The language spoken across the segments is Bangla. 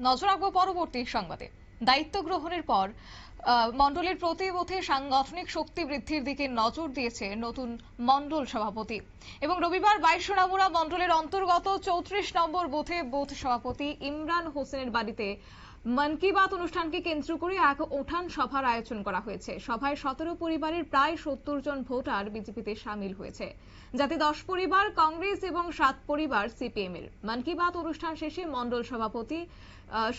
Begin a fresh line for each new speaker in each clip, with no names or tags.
নজর রাখব পরবর্তী সংবাদে। দায়িত্ব গ্রহণের পর আহ, মণ্ডলের প্রতি বুথে সাংগঠনিক শক্তি বৃদ্ধির দিকে নজর দিয়েছে নতুন মন্ডল সভাপতি। এবং রবিবার বাইশ নামুরা মণ্ডলের অন্তর্গত চৌত্রিশ নম্বর বুথে বুথ সভাপতি ইমরান হোসেনের বাড়িতে মন কি বাত অনুষ্ঠানকে কেন্দ্র করে এক উঠান সভার আয়োজন করা হয়েছে। সভায় সতেরো পরিবারের প্রায় সত্তর জন ভোটার বিজেপিতে সামিল হয়েছে। যাতে দশ পরিবার, কংগ্রেস এবং সাত পরিবার সিপিএম এর মন কি বাত অনুষ্ঠান শেষে মণ্ডল সভাপতি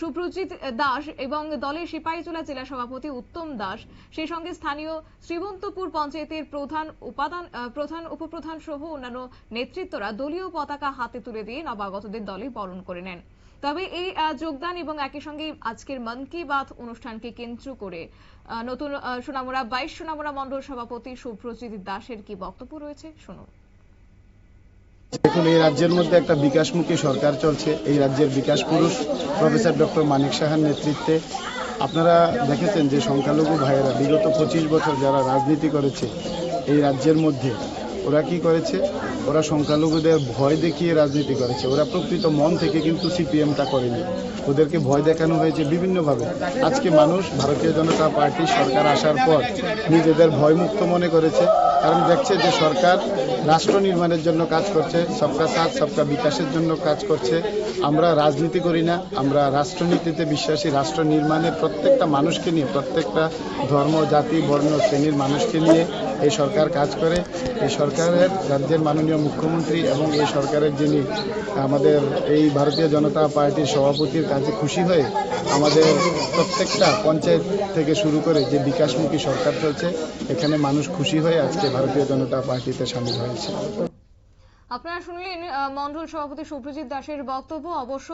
সুপ্রজিৎ দাস এবং দলের সিপাহীজলা জেলা সভাপতি উত্তম দাস, সেই সঙ্গে স্থানীয় শ্রীবন্তপুর পঞ্চায়েতের প্রধান উপাদান প্রধান উপপ্রধান সহ অন্যান্য নেতৃত্বরা দলীয় পতাকা হাতে তুলে দিয়ে নবাগতদের দলে বরণ করে নেন। তবে এই যোগদান এবং একই সঙ্গে আজকের মন কি বাত অনুষ্ঠানকে কেন্দ্র করে নতুন সোনামুড়া, বাইশ সোনামুড়া মণ্ডল সভাপতি সুপ্রজিৎ দাসের কি বক্তব্য রয়েছে? শুনুন।
দেখুন, এই রাজ্যের মধ্যে একটা বিকাশমুখী সরকার চলছে। এই রাজ্যের বিকাশ পুরুষ প্রফেসর ডক্টর মানিক সাহার নেতৃত্বে। আপনারা দেখেছেন যে সংখ্যালঘু ভাইয়েরা বিগত পঁচিশ বছর যারা রাজনীতি করেছে, এই রাজ্যের মধ্যে ওরা কি করেছে? ওরা সংখ্যালঘুদের ভয় দেখিয়ে রাজনীতি করেছে। ওরা প্রকৃত মন থেকে কিন্তু সিপিএমটা করেনি। ওদেরকে ভয় দেখানো হয়েছে বিভিন্নভাবে। আজকে মানুষ, ভারতীয় জনতা পার্টি সরকার আসার পর নিজেদের ভয়মুক্ত মনে করেছে। কারণ দেখছে যে সরকার রাষ্ট্র নির্মাণের জন্য কাজ করছে, সবকা সাথ, সবকা বিকাশের জন্য কাজ করছে। আমরা রাজনীতি করি না, আমরা রাষ্ট্রনীতিতে বিশ্বাসী। রাষ্ট্র নির্মাণের প্রত্যেকটা মানুষকে নিয়ে, প্রত্যেকটা ধর্ম, জাতি, বর্ণ, শ্রেণির মানুষকে নিয়ে এই সরকার কাজ করে। এই সরকারের রাজ্যের মাননীয় মুখ্যমন্ত্রী এবং এই সরকারের যিনি আমাদের এই ভারতীয় জনতা পার্টির সভাপতির কাজে খুশি হয়ে আমাদের প্রত্যেকটা পঞ্চায়েত থেকে শুরু করে যে বিকাশমুখী সরকার চলছে, এখানে মানুষ খুশি হয়ে আজকে ভারতীয় জনতা পার্টিতে সামিল হয়েছে।
আপনারা শুনলেন আহ, মণ্ডল সভাপতি সুপ্রজিৎ দাসের বক্তব্য। অবশ্য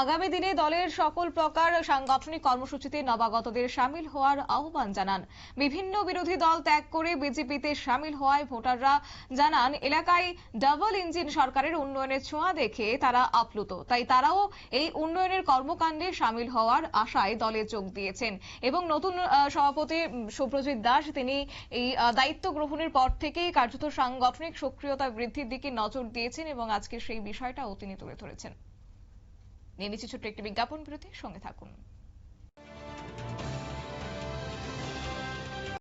আগামী দিনে দলের সকল প্রকার সাংগঠনিক কর্মসূচিতে নবাগতদের সামিল হওয়ার আহ্বান জানান। বিভিন্ন বিরোধী দল ত্যাগ করে বিজেপিতে সামিল হওয়ায় ভোটাররা জানান এলাকায় ডাবল ইঞ্জিন সরকারের উন্নয়নের ছোঁয়া দেখে তারা আপ্লুত। তাই তারাও এই উন্নয়নের কর্মকাণ্ডে সামিল হওয়ার আশায় দলে যোগ দিয়েছেন। এবং নতুন সভাপতি উম, সুপ্রজিৎ দাস তিনি এই দায়িত্ব গ্রহণের পর থেকেই কার্যত সাংগঠনিক সক্রিয়তা বৃদ্ধির দিকে নজর দিয়েছেন এবং আজকে সেই বিষয়টাও তিনি তুলে ধরেছেন। নিয়ে নিচ্ছি ছোট্ট একটি বিজ্ঞাপন বিরতি, সঙ্গে থাকুন।